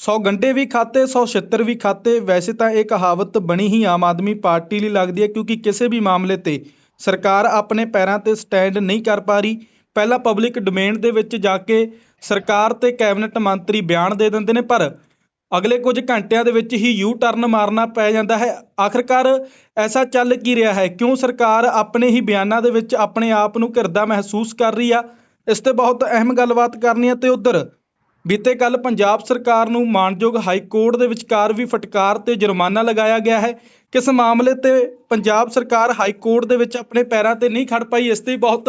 100 ਗੰਢੇ ਵੀ ਖਾਤੇ 100 ਛਿੱਤਰ ਵੀ ਖਾਤੇ, ਵੈਸੇ ਤਾਂ ਇਹ ਕਹਾਵਤ ਬਣੀ ਹੀ ਆਮ ਆਦਮੀ ਪਾਰਟੀ ਲਈ ਲੱਗਦੀ ਹੈ ਕਿਉਂਕਿ ਕਿਸੇ ਵੀ ਮਾਮਲੇ ਤੇ ਸਰਕਾਰ ਆਪਣੇ ਪੈਰਾਂ ਤੇ ਸਟੈਂਡ ਨਹੀਂ ਕਰ ਪਾ ਰਹੀ। ਪਹਿਲਾਂ ਪਬਲਿਕ ਡੋਮੇਨ ਦੇ ਵਿੱਚ ਜਾ ਕੇ ਸਰਕਾਰ ਤੇ ਕੈਬਨਿਟ ਮੰਤਰੀ ਬਿਆਨ ਦੇ ਦਿੰਦੇ ਨੇ, ਪਰ ਅਗਲੇ ਕੁਝ ਘੰਟਿਆਂ ਦੇ ਵਿੱਚ ਹੀ ਯੂ ਟਰਨ ਮਾਰਨਾ ਪੈ ਜਾਂਦਾ ਹੈ। ਆਖਰਕਾਰ ਐਸਾ ਚੱਲ ਕੀ ਰਿਹਾ ਹੈ? ਕਿਉਂ ਸਰਕਾਰ ਆਪਣੇ ਹੀ ਬਿਆਨਾਂ ਦੇ ਵਿੱਚ ਆਪਣੇ ਆਪ ਨੂੰ ਘਿਰਦਾ ਮਹਿਸੂਸ ਕਰ ਰਹੀ ਆ? ਇਸ ਤੇ ਬਹੁਤ ਅਹਿਮ ਗੱਲਬਾਤ ਕਰਨੀ ਹੈ ਤੇ ਉਧਰ ਬੀਤੇ ਕੱਲ ਪੰਜਾਬ ਸਰਕਾਰ ਨੂੰ ਮਾਨਯੋਗ ਹਾਈ ਕੋਰਟ ਦੇ ਵਿਚਕਾਰ ਵੀ ਫਟਕਾਰ ਤੇ ਜੁਰਮਾਨਾ ਲਗਾਇਆ ਗਿਆ ਹੈ। ਕਿਸ ਮਾਮਲੇ ਤੇ ਪੰਜਾਬ ਸਰਕਾਰ ਹਾਈ ਕੋਰਟ ਦੇ ਵਿੱਚ ਆਪਣੇ ਪੈਰਾਂ ਤੇ ਨਹੀਂ ਖੜ ਪਾਈ, ਇਸ ਤੇ ਬਹੁਤ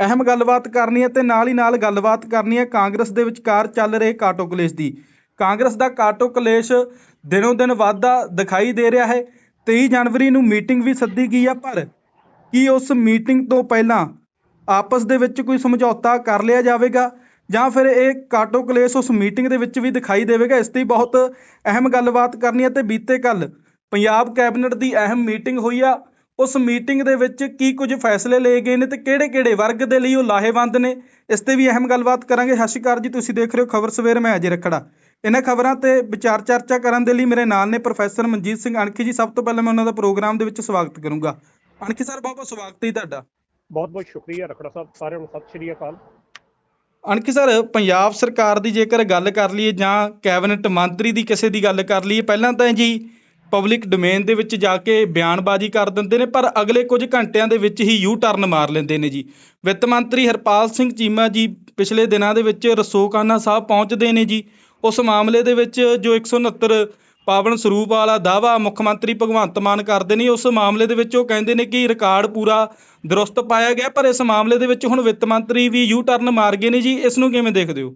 ਅਹਿਮ ਗੱਲਬਾਤ ਕਰਨੀ ਹੈ ਤੇ ਨਾਲ ਹੀ ਨਾਲ ਗੱਲਬਾਤ ਕਰਨੀ ਹੈ ਕਾਂਗਰਸ ਦੇ ਵਿਚਕਾਰ ਚੱਲ ਰਹੇ ਕਾਟੋ ਕਲੇਸ਼ ਦੀ। ਕਾਂਗਰਸ ਦਾ ਕਾਟੋ ਕਲੇਸ਼ ਦਿਨੋਂ ਦਿਨ ਵਾਧਾ ਦਿਖਾਈ ਦੇ ਰਿਹਾ ਹੈ। 23 ਜਨਵਰੀ ਨੂੰ ਮੀਟਿੰਗ ਵੀ ਸੱਦੀ ਗਈ ਆ, ਪਰ ਕੀ ਉਸ ਮੀਟਿੰਗ ਤੋਂ ਪਹਿਲਾਂ ਆਪਸ ਦੇ ਵਿੱਚ ਕੋਈ ਸਮਝੌਤਾ ਕਰ ਲਿਆ ਜਾਵੇਗਾ? ਜਾਂ ਫਿਰ ਇਹ ਕਾਟੋ ਕਲੇਸ਼ ਉਸ ਮੀਟਿੰਗ ਦੇ ਵਿੱਚ ਵੀ ਦਿਖਾਈ ਦੇਵੇਗਾ, ਇਸ ਤੇ ਬਹੁਤ ਅਹਿਮ ਗੱਲਬਾਤ ਕਰਨੀ ਹੈ ਤੇ ਬੀਤੇ ਕੱਲ ਪੰਜਾਬ ਕੈਬਨਿਟ ਦੀ ਅਹਿਮ ਮੀਟਿੰਗ ਹੋਈ ਆ। ਉਸ ਮੀਟਿੰਗ ਦੇ ਵਿੱਚ ਕੀ ਕੁਝ ਫੈਸਲੇ ਲਏ ਗਏ ਨੇ ਤੇ ਕਿਹੜੇ-ਕਿਹੜੇ ਵਰਗ ਦੇ ਲਈ ਉਹ ਲਾਹੇਵੰਦ ਨੇ, ਇਸ ਤੇ ਵੀ ਅਹਿਮ ਗੱਲਬਾਤ ਕਰਾਂਗੇ। ਸਤਿ ਸ਼੍ਰੀ ਅਕਾਲ ਜੀ, ਤੁਸੀਂ ਦੇਖ ਰਹੇ ਹੋ ਖਬਰ ਸਵੇਰ, ਮੈਂ ਅਜੇ ਰੱਖੜਾ। ਇਹਨਾਂ ਖਬਰਾਂ ਤੇ ਵਿਚਾਰ ਚਰਚਾ ਕਰਨ ਦੇ ਲਈ ਮੇਰੇ ਨਾਲ ਨੇ ਪ੍ਰੋਫੈਸਰ ਮਨਜੀਤ ਸਿੰਘ ਅਣਖੀ ਜੀ। ਸਭ ਤੋਂ ਪਹਿਲਾਂ ਮੈਂ ਉਹਨਾਂ ਦਾ ਪ੍ਰੋਗਰਾਮ ਦੇ ਵਿੱਚ ਸਵਾਗਤ ਕਰੂੰਗਾ। ਅਣਖੀ ਸਰ ਬਹੁਤ ਬਹੁਤ ਸਵਾਗਤ ਹੈ ਜੀ ਤੁਹਾਡਾ। ਬਹੁਤ ਬਹੁਤ ਸ਼ੁਕਰੀਆ ਰਖੜਾ ਸਾਹਿਬ, ਸਾਰਿਆਂ ਨੂੰ ਸਤਿ ਸ਼੍ਰੀ ਅਕਾਲ। ਅਣਖੀ ਸਰ, ਪੰਜਾਬ ਸਰਕਾਰ ਦੀ ਜੇਕਰ ਗੱਲ ਕਰ ਲਈਏ ਜਾਂ ਕੈਬਨਿਟ ਮੰਤਰੀ ਦੀ ਕਿਸੇ ਦੀ ਗੱਲ ਕਰ ਲਈਏ, ਪਹਿਲਾਂ ਤਾਂ ਜੀ ਪਬਲਿਕ ਡੋਮੇਨ ਦੇ ਵਿੱਚ ਜਾ ਕੇ ਬਿਆਨਬਾਜ਼ੀ ਕਰ ਦਿੰਦੇ ਨੇ, ਪਰ ਅਗਲੇ ਕੁਝ ਘੰਟਿਆਂ ਦੇ ਵਿੱਚ ਹੀ ਯੂ ਟਰਨ ਮਾਰ ਲੈਂਦੇ ਨੇ ਜੀ। ਵਿੱਤ ਮੰਤਰੀ ਹਰਪਾਲ ਸਿੰਘ ਚੀਮਾ ਜੀ ਪਿਛਲੇ ਦਿਨਾਂ ਦੇ ਵਿੱਚ ਰਸੋਕਾਨਾ ਸਾਹਿਬ ਪਹੁੰਚਦੇ ਨੇ ਜੀ। ਉਸ ਮਾਮਲੇ ਦੇ ਵਿੱਚ ਜੋ 169 ਪਾਵਨ ਸਰੂਪ ਵਾਲਾ ਦਾਵਾ ਮੁੱਖ ਮੰਤਰੀ ਭਗਵੰਤ ਮਾਨ ਕਰਦੇ ਨੇ। ਉਸ ਮਾਮਲੇ ਦੇ ਵਿੱਚ ਉਹ ਕਹਿੰਦੇ ਨੇ ਕਿ ਰਿਕਾਰਡ ਪੂਰਾ ਦਰੁਸਤ ਪਾਇਆ ਗਿਆ ਪਰ ਇਸ ਮਾਮਲੇ ਦੇ ਵਿੱਚ ਹੁਣ ਵਿੱਤ ਮੰਤਰੀ ਵੀ ਯੂ ਟਰਨ ਮਾਰ ਗਏ ਨੇ ਜੀ। ਇਸ ਨੂੰ ਕਿਵੇਂ ਦੇਖਦੇ ਹੋ?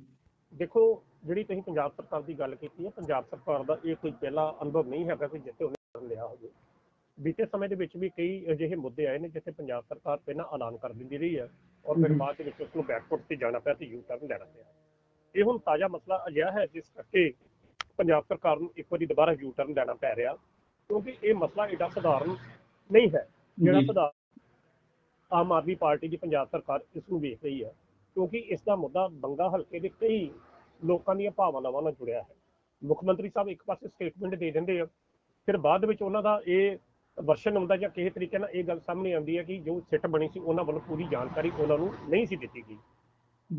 ਦੇਖੋ ਜਿਹੜੀ ਤੁਸੀਂ ਪੰਜਾਬ ਸਰਕਾਰ ਦੀ ਗੱਲ ਕੀਤੀ ਹੈ ਪੰਜਾਬ ਸਰਕਾਰ ਦਾ ਇਹ ਕੋਈ ਪਹਿਲਾ ਅਨੁਭਵ ਨਹੀਂ ਹੈਗਾ ਕਿ ਜਿੱਥੇ ਉਹਨੇ ਲਿਆ ਹੋਵੇ। ਬੀਤੇ ਸਮੇਂ ਦੇ ਵਿੱਚ ਵੀ ਕਈ ਅਜਿਹੇ ਮੁੱਦੇ ਆਏ ਨੇ ਜਿੱਥੇ ਪੰਜਾਬ ਸਰਕਾਰ ਪਹਿਲਾਂ ਐਲਾਨ ਕਰ ਦਿੰਦੀ ਰਹੀ ਹੈ ਔਰ ਫਿਰ। ਬਾਅਦ ਦੇ ਵਿੱਚ ਉਸ ਨੂੰ ਬੈਕਫੁੱਟ ਤੇ ਜਾਣਾ ਪਿਆ ਤੇ ਯੂ ਟਰਨ ਲੈਣਾ ਪਿਆ। ਇਹ ਹੁਣ ਤਾਜ਼ਾ ਮਸਲਾ ਅਜਿਹਾ ਹੈ ਜਿਸ ਕਰਕੇ ਪੰਜਾਬ ਸਰਕਾਰ ਨੂੰ ਇੱਕ ਵਾਰੀ ਦੁਬਾਰਾ ਯੂ ਟਰਨ ਲੈਣਾ ਪੈ ਰਿਹਾ ਕਿਉਂਕਿ ਇਹ ਮਸਲਾ ਏਡਾ ਸਧਾਰਨ ਨਹੀਂ ਹੈ ਜਿਹੜਾ। ਸਧਾਰਨ ਆਮ ਆਦਮੀ ਪਾਰਟੀ ਦੀ ਪੰਜਾਬ ਸਰਕਾਰ ਇਸ ਨੂੰ ਵੇਖ ਰਹੀ ਹੈ ਕਿਉਂਕਿ ਇਸ ਦਾ ਮੁੱਦਾ ਬੰਗਾ ਹਲਕੇ ਦੇ ਕਈ ਲੋਕਾਂ ਦੀਆਂ ਭਾਵਨਾਵਾਂ ਨਾਲ ਜੁੜਿਆ ਹੈ ਮੁੱਖ ਮੰਤਰੀ ਸਾਹਿਬ ਇੱਕ ਪਾਸੇ ਸਟੇਟਮੈਂਟ ਦੇ ਦਿੰਦੇ ਆ ਫਿਰ ਬਾਅਦ ਵਿੱਚ ਉਹਨਾਂ ਦਾ ਇਹ ਵਰਸ਼ਨ ਆਉਂਦਾ ਜਾਂ ਕਿਸੇ ਤਰੀਕੇ ਨਾਲ ਇਹ ਗੱਲ ਸਾਹਮਣੇ ਆਉਂਦੀ ਹੈ ਕਿ ਜੋ ਸਿੱਟ ਬਣੀ ਸੀ ਉਹਨਾਂ ਵੱਲੋਂ ਪੂਰੀ ਜਾਣਕਾਰੀ ਉਹਨਾਂ ਨੂੰ ਨਹੀਂ ਸੀ ਦਿੱਤੀ ਗਈ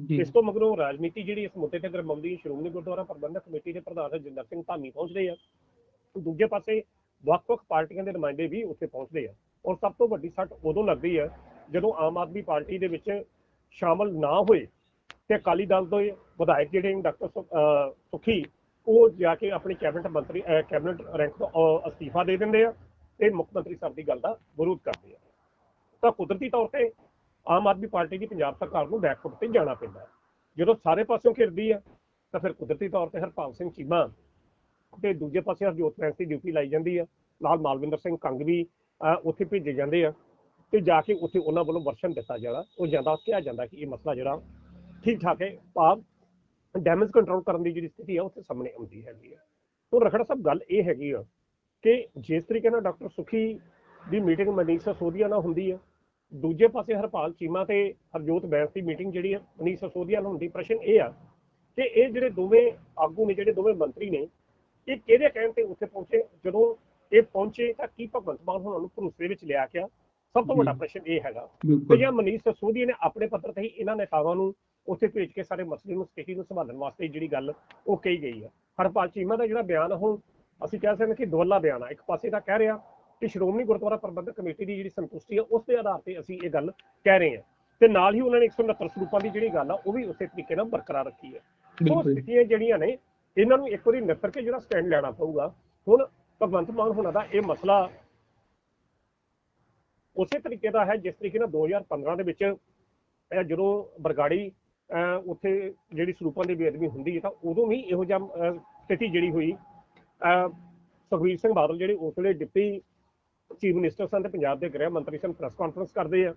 ਇਸ ਤੋਂ ਮਗਰੋਂ ਰਾਜਨੀਤੀ ਜਿਹੜੀ ਇਸ ਮੁੱਦੇ ਤੇ ਗਰਮਾਉਂਦੀ ਸ਼੍ਰੋਮਣੀ ਗੁਰਦੁਆਰਾ ਪ੍ਰਬੰਧਕ ਕਮੇਟੀ ਦੇ ਪ੍ਰਧਾਨ ਰਜਿੰਦਰ ਸਿੰਘ ਧਾਮੀ ਪਹੁੰਚਦੇ ਆ। ਦੂਜੇ ਪਾਸੇ ਵੱਖ-ਵੱਖ ਪਾਰਟੀਆਂ ਦੇ ਨੁਮਾਇੰਦੇ ਵੀ ਉੱਥੇ ਪਹੁੰਚਦੇ ਆ। ਔਰ ਸਭ ਤੋਂ ਵੱਡੀ ਸੱਟ ਉਦੋਂ ਲੱਗਦੀ ਹੈ ਜਦੋਂ ਆਮ ਆਦਮੀ ਪਾਰਟੀ ਦੇ ਵਿੱਚ ਸ਼ਾਮਲ ਨਾ ਹੋਏ ਤੇ ਅਕਾਲੀ ਦਲ ਦੇ ਵਿਧਾਇਕ ਜਿਹੜੇ ਡਾਕਟਰ ਸੁ- ਅਹ ਸੁਖੀ, ਉਹ ਜਾ ਕੇ ਆਪਣੀ ਕੈਬਨਿਟ ਮੰਤਰੀ ਕੈਬਨਿਟ ਰੈਂਕ ਤੋਂ ਅਸਤੀਫਾ ਦੇ ਦਿੰਦੇ ਆ ਤੇ ਮੁੱਖ ਮੰਤਰੀ ਸਾਹਿਬ ਦੀ ਗੱਲ ਦਾ ਵਿਰੋਧ ਕਰਦੇ ਆ। ਤਾਂ ਕੁਦਰਤੀ ਤੌਰ ਤੇ ਆਮ ਆਦਮੀ ਪਾਰਟੀ ਦੀ ਪੰਜਾਬ ਸਰਕਾਰ ਨੂੰ ਬੈਕਫੁੱਟ ਤੇ ਜਾਣਾ ਪੈਂਦਾ ਜਦੋਂ ਸਾਰੇ ਪਾਸਿਓਂ ਘਿਰਦੀ ਆ ਤਾਂ ਫਿਰ ਕੁਦਰਤੀ ਤੌਰ ਤੇ ਹਰਪਾਲ ਸਿੰਘ ਚੀਮਾ ਤੇ ਦੂਜੇ ਪਾਸੇ ਹਰਜੋਤ ਬੈਂਸ ਦੀ ਡਿਊਟੀ ਲਾਈ ਜਾਂਦੀ ਆ ਨਾਲ ਮਾਲਵਿੰਦਰ ਸਿੰਘ ਕੰਗ ਵੀ ਉੱਥੇ ਭੇਜੇ ਜਾਂਦੇ ਆ ਤੇ ਜਾ ਕੇ ਉੱਥੇ ਉਹਨਾਂ ਵੱਲੋਂ ਵਰਸ਼ਨ ਦਿੱਤਾ ਜਾਣਾ, ਉਹ ਜਾਂਦਾ, ਕਿਹਾ ਜਾਂਦਾ ਕਿ ਇਹ ਮਸਲਾ ਜਿਹੜਾ ਠੀਕ ਠਾਕ ਹੈ ਭਾਵ ਡੈਮੇਜ ਕੰਟਰੋਲ ਕਰਨ ਦੀ ਜਿਹੜੀ ਸਥਿਤੀ ਆ ਉੱਥੇ ਸਾਹਮਣੇ ਆਉਂਦੀ ਹੈਗੀ ਆ ਤੋਂ ਰਖੜਾ ਸਾਹਿਬ, ਗੱਲ ਇਹ ਹੈਗੀ ਆ ਕਿ ਜਿਸ ਤਰੀਕੇ ਨਾਲ ਡਾਕਟਰ ਸੁਖੀ ਦੀ ਮੀਟਿੰਗ ਮਨੀਸ਼ ਸੋਧੀਆ ਨਾਲ ਹੁੰਦੀ ਆ ਦੂਜੇ ਪਾਸੇ ਹਰਪਾਲ ਚੀਮਾ ਤੇ ਹਰਜੋਤ ਬੈਂਸ ਦੀ ਮੀਟਿੰਗ ਜਿਹੜੀ ਆ ਮਨੀਸ਼ ਸੋਧੀਆ ਨਾਲ ਹੁੰਦੀ ਪ੍ਰਸ਼ਨ ਇਹ ਆ ਕਿ ਇਹ ਜਿਹੜੇ ਦੋਵੇਂ ਆਗੂ ਨੇ ਜਿਹੜੇ ਦੋਵੇਂ ਮੰਤਰੀ ਨੇ ਇਹ ਕਿਹਦੇ ਕਹਿਣ ਤੇ ਉੱਥੇ ਪਹੁੰਚੇ? ਜਦੋਂ ਇਹ ਪਹੁੰਚੇ ਤਾਂ ਕੀ ਭਗਵੰਤ ਮਾਨ ਉਹਨਾਂ ਨੂੰ ਭਰੋਸੇ ਵਿੱਚ ਲਿਆ ਗਿਆ? ਸਭ ਤੋਂ। ਵੱਡਾ ਪ੍ਰਸ਼ਨ ਇਹ ਹੈਗਾ ਬਿਲਕੁਲ। ਜਾਂ ਮਨੀਸ਼ ਸਸੋਦੀਆ ਨੇ ਆਪਣੇ ਪੱਤਰ ਤੇ ਹੀ ਇਹਨਾਂ ਨੇਤਾਵਾਂ ਨੂੰ ਉੱਥੇ ਭੇਜ ਕੇ ਸਾਰੇ ਮਸਲੇ ਨੂੰ ਸਥਿਤੀ ਨੂੰ ਸੰਭਾਲਣ ਵਾਸਤੇ ਜਿਹੜੀ ਗੱਲ ਉਹ ਕਹੀ ਗਈ ਹੈ ਹਰਪਾਲ ਚੀਮਾ ਦਾ ਜਿਹੜਾ ਬਿਆਨ ਹੁਣ ਅਸੀਂ ਕਹਿ ਸਕਦੇ ਹਾਂ ਕਿ ਦੁਵੱਲਾ ਬਿਆਨ ਆ। ਇੱਕ ਪਾਸੇ ਤਾਂ ਕਹਿ ਰਿਹਾ ਕਿ ਸ਼੍ਰੋਮਣੀ ਗੁਰਦੁਆਰਾ ਪ੍ਰਬੰਧਕ ਕਮੇਟੀ ਦੀ ਜਿਹੜੀ ਸੰਤੁਸ਼ਟੀ ਆ ਉਸ ਦੇ ਆਧਾਰ ਤੇ ਅਸੀਂ ਇਹ ਗੱਲ ਕਹਿ ਰਹੇ ਹਾਂ। ਤੇ ਨਾਲ ਹੀ ਉਹਨਾਂ ਨੇ 169 ਸਰੂਪਾਂ ਦੀ ਜਿਹੜੀ ਗੱਲ ਆ ਉਹ ਵੀ ਉਸੇ ਤਰੀਕੇ ਨਾਲ ਬਰਕਰਾਰ ਰੱਖੀ ਹੈ। ਸੋ ਸਥਿਤੀਆਂ ਜਿਹੜੀਆਂ ਨੇ ਇਹਨਾਂ ਨੂੰ ਇੱਕ ਵਾਰੀ ਨਿੱਤਰ ਕੇ ਜਿਹੜਾ ਸਟੈਂਡ ਲੈਣਾ ਪਊਗਾ। ਹੁਣ ਭਗਵੰਤ ਮਾਨ ਹੋਣਾ ਦਾ ਇਹ ਮਸਲਾ ਉਸੇ ਤਰੀਕੇ ਦਾ ਹੈ ਜਿਸ ਤਰੀਕੇ ਨਾਲ 2015 ਦੇ ਵਿੱਚ ਜਦੋਂ ਬਰਗਾੜੀ ਉੱਥੇ ਜਿਹੜੀ ਸਰੂਪਾਂ ਦੀ ਬੇਅਦਬੀ ਹੁੰਦੀ ਹੈ ਤਾਂ ਉਦੋਂ ਵੀ ਇਹੋ ਜਿਹਾ ਸਥਿਤੀ ਜਿਹੜੀ ਹੋਈ। ਅਹ, ਸੁਖਬੀਰ ਸਿੰਘ ਬਾਦਲ ਜਿਹੜੇ ਉਸ ਵੇਲੇ ਡਿਪਟੀ ਚੀਫ ਮਿਨਿਸਟਰ ਸਨ ਤੇ ਪੰਜਾਬ ਦੇ ਗ੍ਰਹਿ ਮੰਤਰੀ ਸਨ ਪ੍ਰੈਸ ਕਾਨਫਰੰਸ ਕਰਦੇ ਆ।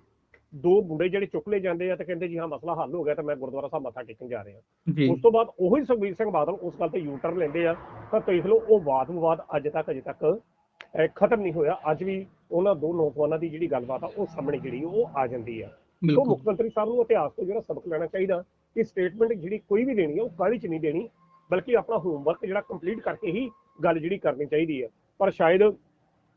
ਦੋ ਮੁੰਡੇ ਜਿਹੜੇ ਚੁੱਕ ਲਏ ਜਾਂਦੇ ਆ ਤੇ ਕਹਿੰਦੇ ਜੀ ਹਾਂ ਮਸਲਾ ਹੱਲ ਹੋ ਗਿਆ ਤਾਂ ਮੈਂ ਗੁਰਦੁਆਰਾ ਸਾਹਿਬ ਮੱਥਾ ਟੇਕਣ ਜਾ ਰਿਹਾ। ਉਸ ਤੋਂ ਬਾਅਦ ਉਹੀ ਸੁਖਬੀਰ ਸਿੰਘ ਬਾਦਲ ਉਸ ਗੱਲ ਤੇ ਯੂ ਟਰਨ ਲੈਂਦੇ ਆ। ਤਾਂ ਦੇਖ ਲਓ ਉਹ ਵਾਦ ਵਿਵਾਦ ਅੱਜ ਤੱਕ ਅਜੇ ਤੱਕ ਖਤਮ ਨਹੀਂ ਹੋਇਆ। ਅੱਜ ਵੀ ਉਹਨਾਂ ਦੋ ਨੌਜਵਾਨਾਂ ਦੀ ਜਿਹੜੀ ਗੱਲਬਾਤ ਆ ਉਹ ਸਾਹਮਣੇ ਜਿਹੜੀ ਉਹ ਆ ਜਾਂਦੀ ਆ। ਬਿਲਕੁਲ। ਮੁੱਖ ਮੰਤਰੀ ਸਾਹਿਬ ਨੂੰ ਇਤਿਹਾਸ ਤੋਂ ਜਿਹੜਾ ਸਬਕ ਲੈਣਾ ਚਾਹੀਦਾ ਕਿ ਸਟੇਟਮੈਂਟ ਜਿਹੜੀ ਕੋਈ ਵੀ ਦੇਣੀ ਹੈ ਉਹ ਕਾਹਲੀ ਚ ਨਹੀਂ ਦੇਣੀ ਬਲਕਿ ਆਪਣਾ ਹੋਮਵਰਕ ਜਿਹੜਾ ਕੰਪਲੀਟ ਕਰਕੇ ਹੀ ਗੱਲ ਜਿਹੜੀ ਕਰਨੀ ਚਾਹੀਦੀ ਹੈ ਪਰ ਸ਼ਾਇਦ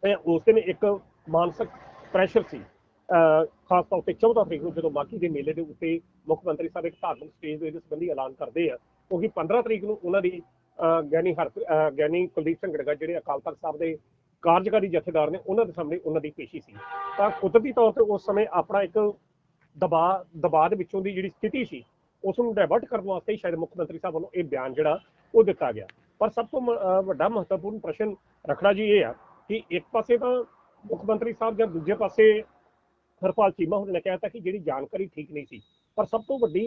ਇਹ ਉਸ ਦਿਨ ਇੱਕ ਮਾਨਸਿਕ ਪ੍ਰੈਸ਼ਰ ਸੀ। ਅਹ ਖਾਸ ਤੌਰ ਤੇ 14 ਤਰੀਕ ਨੂੰ ਜਦੋਂ ਬਾਕੀ ਦੇ ਮੇਲੇ ਦੇ ਉੱਤੇ ਮੁੱਖ ਮੰਤਰੀ ਸਾਹਿਬ ਇੱਕ ਧਾਰਮਿਕ ਸਟੇਜ ਦੇ ਇਹਦੇ ਸੰਬੰਧੀ ਐਲਾਨ ਕਰਦੇ ਆ ਕਿਉਂਕਿ 15 ਤਰੀਕ ਨੂੰ ਉਹਨਾਂ ਦੀ, ਅਹ, ਗਿਆਨੀ ਹਰ ਗਿਆਨੀ ਕੁਲਦੀਪ ਸਿੰਘ ਗੜਗਾ ਜਿਹੜੇ ਅਕਾਲ ਤਖਤ ਸਾਹਿਬ ਦੇ ਕਾਰਜਕਾਰੀ ਜਥੇਦਾਰ ਨੇ, ਉਹਨਾਂ ਦੇ ਸਾਹਮਣੇ ਉਹਨਾਂ ਦੀ ਪੇਸ਼ੀ ਸੀ। ਤਾਂ ਕੁਦਰਤੀ ਤੌਰ ਤੇ ਉਸ ਸਮੇਂ ਆਪਣਾ ਇੱਕ ਦਬਾਅ ਦਬਾਅ ਦੇ ਵਿੱਚੋਂ ਦੀ ਜਿਹੜੀ ਸਥਿਤੀ ਸੀ, ਉਸ ਨੂੰ ਡਾਇਵਰਟ ਕਰਨ ਵਾਸਤੇ ਸ਼ਾਇਦ ਮੁੱਖ ਮੰਤਰੀ ਸਾਹਿਬ ਵੱਲੋਂ ਇਹ ਬਿਆਨ ਜਿਹੜਾ ਉਹ ਦਿੱਤਾ ਗਿਆ। ਪਰ ਸਭ ਤੋਂ ਵੱਡਾ ਮਹੱਤਵਪੂਰਨ ਪ੍ਰਸ਼ਨ ਰੱਖਣਾ ਜੀ ਇਹ ਆ ਕਿ ਇੱਕ ਪਾਸੇ ਤਾਂ ਮੁੱਖ ਮੰਤਰੀ ਸਾਹਿਬ ਜਾਂ ਦੂਜੇ ਪਾਸੇ ਹਰਪਾਲ ਚੀਮਾ ਹੁਣ ਨੇ ਕਹਿਤਾ ਕਿ ਜਿਹੜੀ ਜਾਣਕਾਰੀ ਠੀਕ ਨਹੀਂ ਸੀ। ਪਰ ਸਭ ਤੋਂ ਵੱਡੀ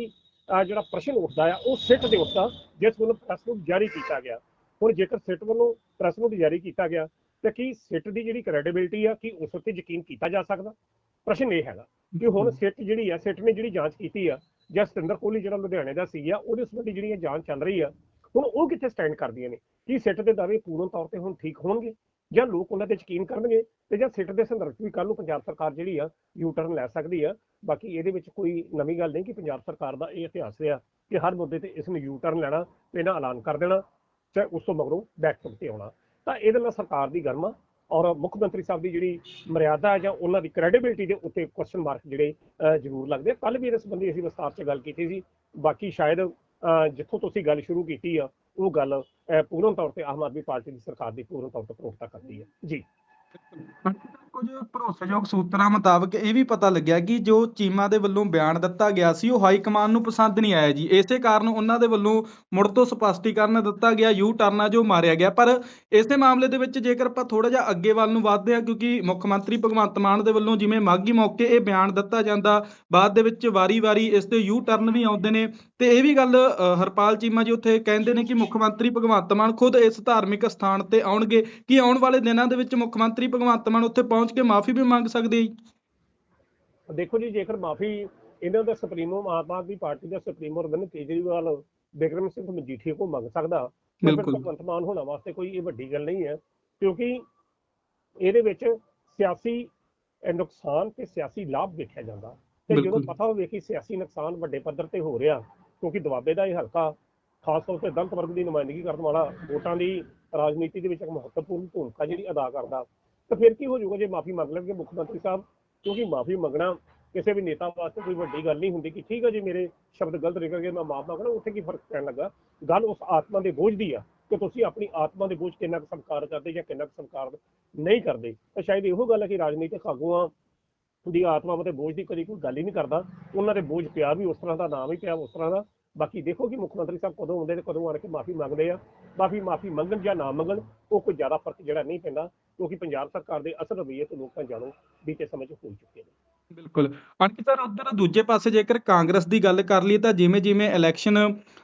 ਜਿਹੜਾ ਪ੍ਰਸ਼ਨ ਉੱਠਦਾ ਆ ਉਹ ਸਿੱਟ ਦੇ ਉੱਠਦਾ ਜਿਸ ਵੱਲੋਂ ਪ੍ਰੈਸ ਨੂੰ ਜਾਰੀ ਕੀਤਾ ਗਿਆ। ਹੁਣ ਜੇਕਰ ਸਿੱਟ ਵੱਲੋਂ ਪ੍ਰੈਸ ਨੂੰ ਜਾਰੀ ਕੀਤਾ ਗਿਆ ਤੇ ਕੀ ਸਿੱਟ ਦੀ ਜਿਹੜੀ ਕ੍ਰੈਡੀਬਿਲਿਟੀ ਆ ਕੀ ਉਸ ਉੱਤੇ ਯਕੀਨ ਕੀਤਾ ਜਾ ਸਕਦਾ? ਪ੍ਰਸ਼ਨ ਇਹ ਹੈਗਾ ਕਿ ਹੁਣ ਸਿੱਟ ਜਿਹੜੀ ਆ ਸਿੱਟ ਨੇ ਜਿਹੜੀ ਜਾਂਚ ਕੀਤੀ ਆ ਜਾਂ ਸਤਿੰਦਰ ਕੋਹਲੀ ਜਿਹੜਾ ਲੁਧਿਆਣੇ ਦਾ ਸੀ ਆ ਉਹਦੇ ਸੰਬੰਧੀ ਜਿਹੜੀ ਜਾਂਚ ਚੱਲ ਰਹੀ ਆ ਹੁਣ ਉਹ ਕਿੱਥੇ ਸਟੈਂਡ ਕਰਦੀਆਂ ਨੇ? ਕੀ ਸਿੱਟ ਦੇ ਦਾਅਵੇ ਪੂਰਨ ਤੌਰ ਤੇ ਹੁਣ ਠੀਕ ਹੋਣਗੇ? ਜਾਂ ਲੋਕ ਉਹਨਾਂ ਤੇ ਯਕੀਨ ਕਰਨਗੇ ਤੇ ਜਾਂ ਸਿੱਟ ਦੇ ਸੰਦਰਭ 'ਚ ਵੀ ਕੱਲ ਨੂੰ ਪੰਜਾਬ ਸਰਕਾਰ ਜਿਹੜੀ ਆ ਯੂ ਟਰਨ ਲੈ ਸਕਦੀ ਆ। ਬਾਕੀ ਇਹਦੇ ਵਿੱਚ ਕੋਈ ਨਵੀਂ ਗੱਲ ਨਹੀਂ ਕਿ ਪੰਜਾਬ ਸਰਕਾਰ ਦਾ ਇਹ ਇਤਿਹਾਸ ਰਿਹਾ ਕਿ ਹਰ ਮੁੱਦੇ ਤੇ ਇਸ ਨੂੰ ਯੂ ਟਰਨ ਲੈਣਾ ਤੇ ਇਹਨਾਂ ਐਲਾਨ ਕਰ ਦੇਣਾ ਚਾਹੇ ਉਸ ਤੋਂ ਮਗਰੋਂ ਬੈਕ ਤੇ ਆਉਣਾ। ਤਾਂ ਇਹਦੇ ਨਾਲ ਸਰਕਾਰ ਦੀ ਗਰਮਾ ਔਰ ਮੁੱਖ ਮੰਤਰੀ ਸਾਹਿਬ ਦੀ ਜਿਹੜੀ ਮਰਿਆਦਾ ਜਾਂ ਉਹਨਾਂ ਦੀ ਕ੍ਰੈਡੀਬਿਲਟੀ ਦੇ ਉੱਤੇ ਕੁਐਸਚਨ ਮਾਰਕ ਜਿਹੜੇ ਜ਼ਰੂਰ ਲੱਗਦੇ ਕੱਲ ਵੀ ਇਹਦੇ ਸੰਬੰਧੀ ਅਸੀਂ ਵਿਸਤਾਰ 'ਚ ਗੱਲ ਕੀਤੀ ਸੀ। ਬਾਕੀ ਸ਼ਾਇਦ ਜਿੱਥੋਂ ਤੁਸੀਂ ਗੱਲ ਸ਼ੁਰੂ ਕੀਤੀ ਆ ਉਹ ਗੱਲ ਪੂਰਨ ਤੌਰ ਤੇ ਆਮ ਆਦਮੀ ਪਾਰਟੀ ਦੀ ਸਰਕਾਰ ਦੀ ਪੂਰਨ ਤੌਰ ਤੇ ਪ੍ਰੋਖਤਾ ਕਰਦੀ ਹੈ। ਜੀ। ਕੁਝ ਭਰੋਸੇਯੋਗ ਸੂਤਰਾਂ ਮੁਤਾਬਕ ਇਹ ਵੀ ਪਤਾ ਲੱਗਿਆ ਕਿ ਜੋ ਚੀਮਾ ਦੇ ਵੱਲੋਂ ਬਿਆਨ ਦਿੱਤਾ ਗਿਆ ਸੀ, ਉਹ ਹਾਈ ਕਮਾਨ ਨੂੰ ਪਸੰਦ ਨਹੀਂ ਆਇਆ ਜੀ। ਇਸੇ ਕਾਰਨ ਉਹਨਾਂ ਦੇ ਵੱਲੋਂ ਮੁੜ ਤੋਂ ਸਪਸ਼ਟੀਕਰਨ ਦਿੱਤਾ ਗਿਆ, ਯੂ ਟਰਨਾ ਜੋ ਮਾਰਿਆ ਗਿਆ। ਪਰ ਇਸੇ ਮਾਮਲੇ ਦੇ ਵਿੱਚ ਜੇਕਰ ਆਪਾਂ ਥੋੜਾ ਜਿਹਾ ਅੱਗੇ ਵੱਲ ਨੂੰ ਵੱਧਦੇ ਹਾਂ, ਕਿਉਂਕਿ ਮੁੱਖ ਮੰਤਰੀ ਭਗਵੰਤ ਮਾਨ ਦੇ ਵੱਲੋਂ ਜਿਵੇਂ ਮਾਗੀ ਮੌਕੇ ਇਹ ਬਿਆਨ ਦਿੱਤਾ ਜਾਂਦਾ, ਬਾਅਦ ਦੇ ਵਿੱਚ ਵਾਰੀ-ਵਾਰੀ ਇਸ ਤੇ ਯੂ ਟਰਨ ਵੀ ਆਉਂਦੇ ਨੇ। ਤੇ ਇਹ ਵੀ ਗੱਲ ਹਰਪਾਲ ਚੀਮਾ ਜੀ ਉੱਥੇ ਕਹਿੰਦੇ ਨੇ ਕਿ ਮੁੱਖ ਮੰਤਰੀ ਭਗਵੰਤ ਮਾਨ ਖੁਦ ਇਸ ਧਾਰਮਿਕ ਸਥਾਨ ਤੇ ਆਉਣਗੇ। ਕਿ ਆਉਣ ਵਾਲੇ ਦਿਨਾਂ ਦੇ ਵਿੱਚ ਮੁੱਖ ਮੰਤਰੀ ਭਗਵੰਤ ਮਾਨ ਉੱਥੇ ਪਹੁੰਚ ਕੇ ਮਾਫੀ ਵੀ ਮੰਗ ਸਕਦੇ ਆ ਜੀ ਦੇਖੋ ਜੀ ਜੇਕਰ ਮਾਫੀ ਇਹਨਾਂ ਦਾ ਸੁਪਰੀਮੋ ਆਮ ਆਦਮੀ ਪਾਰਟੀ ਦਾ ਸੁਪਰੀਮੋ ਰਵਿੰਦਰ ਕੇਜਰੀਵਾਲ ਬਿਕਰਮ ਸਿੰਘ ਮਜੀਠੀਆ ਕੋ ਮੰਗ ਸਕਦਾ ਬਿਲਕੁਲ। ਭਗਵੰਤ ਮਾਨ ਹੋਣਾ ਵਾਸਤੇ ਕੋਈ ਇਹ ਵੱਡੀ ਗੱਲ ਨਹੀਂ ਹੈ ਕਿਉਂਕਿ ਇਹਦੇ ਵਿੱਚ ਸਿਆਸੀ ਨੁਕਸਾਨ ਤੇ ਸਿਆਸੀ ਲਾਭ ਵੇਖਿਆ ਜਾਂਦਾ ਤੇ ਜਦੋਂ। ਪਤਾ ਹੋਵੇ ਕਿ ਸਿਆਸੀ ਨੁਕਸਾਨ ਵੱਡੇ ਪੱਧਰ ਤੇ ਹੋ ਰਿਹਾ ਕਿਉਂਕਿ ਦੁਆਬੇ ਦਾ ਇਹ ਹਲਕਾ ਖਾਸ ਤੌਰ ਤੇ ਦਲਿਤ ਵਰਗ ਦੀ ਨੁਮਾਇੰਦਗੀ ਕਰਨ ਵਾਲਾ ਵੋਟਾਂ ਦੀ ਰਾਜਨੀਤੀ ਦੇ ਵਿੱਚ ਇੱਕ ਮਹੱਤਵਪੂਰਨ ਭੂਮਿਕਾ ਜਿਹੜੀ ਅਦਾ ਕਰਦਾ ਤਾਂ ਫਿਰ ਕੀ ਹੋ ਜਾਊਗਾ ਜੇ ਮਾਫੀ ਮੰਗ ਲੈਣਗੇ ਮੁੱਖ ਮੰਤਰੀ ਸਾਹਿਬ? ਕਿਉਂਕਿ ਮਾਫੀ ਮੰਗਣਾ ਕਿਸੇ ਵੀ ਨੇਤਾ ਵਾਸਤੇ ਕੋਈ ਵੱਡੀ ਗੱਲ ਨਹੀਂ ਹੁੰਦੀ ਕਿ ਠੀਕ ਹੈ ਜੀ ਮੇਰੇ ਸ਼ਬਦ ਗਲਤ ਨਿਕਲ ਗਏ, ਮੈਂ ਮਾਫ ਮੰਗਣਾ ਉੱਥੇ ਕੀ ਫ਼ਰਕ ਪੈਣ ਲੱਗਾ? ਗੱਲ ਉਸ ਆਤਮਾ ਦੇ ਬੋਝ ਦੀ ਆ ਕਿ ਤੁਸੀਂ ਆਪਣੀ ਆਤਮਾ ਦੇ ਬੋਝ ਕਿੰਨਾ ਕੁ ਸਤਿਕਾਰ ਕਰਦੇ ਜਾਂ ਕਿੰਨਾ ਕੁ ਸਤਿਕਾਰ ਨਹੀਂ ਕਰਦੇ। ਤਾਂ ਸ਼ਾਇਦ ਇਹੋ ਗੱਲ ਹੈ ਕਿ ਰਾਜਨੀਤਿਕ ਆਗੂਆਂ ਦੀ ਆਤਮਾ ਤੇ ਬੋਝ ਦੀ ਕਦੀ ਕੋਈ ਗੱਲ ਹੀ ਨਹੀਂ ਕਰਦਾ। ਉਹਨਾਂ ਦੇ ਬੋਝ ਪਿਆ ਵੀ ਉਸ ਤਰ੍ਹਾਂ ਦਾ ਨਾਮ ਹੀ ਪਿਆ ਉਸ ਤਰ੍ਹਾਂ ਦਾ। ਬਾਕੀ ਦੇਖੋ ਕਿ ਮੁੱਖ ਮੰਤਰੀ ਸਾਹਿਬ ਕਦੋਂ ਆਉਂਦੇ ਤੇ ਕਦੋਂ ਆਣ ਕੇ ਮਾਫੀ ਮੰਗਦੇ ਆ। ਮਾਫੀ ਮਾਫੀ ਮੰਗਣ ਜਾਂ ਨਾ ਮੰਗਣ, ਉਹ ਕੋਈ ਜ਼ਿਆਦਾ ਫ਼ਰਕ ਜਿਹੜਾ ਨਹੀਂ ਪੈਂਦਾ, ਕਿਉਂਕਿ ਪੰਜਾਬ ਸਰਕਾਰ ਦੇ ਅਸਲ ਰਵੱਈਏ ਤੋਂ ਲੋਕਾਂ ਜਾਣੋ, ਬੀਤੇ ਸਮੇਂ 'ਚ ਹੋ ਚੁੱਕੇ ਨੇ। ਬਿਲਕੁਲ। ਅੰਕਿਤ ਸਰ, ਉਧਰ ਦੂਜੇ ਪਾਸੇ ਜੇਕਰ ਕਾਂਗਰਸ ਦੀ ਗੱਲ ਕਰ ਲਈਏ ਤਾਂ ਜਿਵੇਂ ਜਿਵੇਂ ਇਲੈਕਸ਼ਨ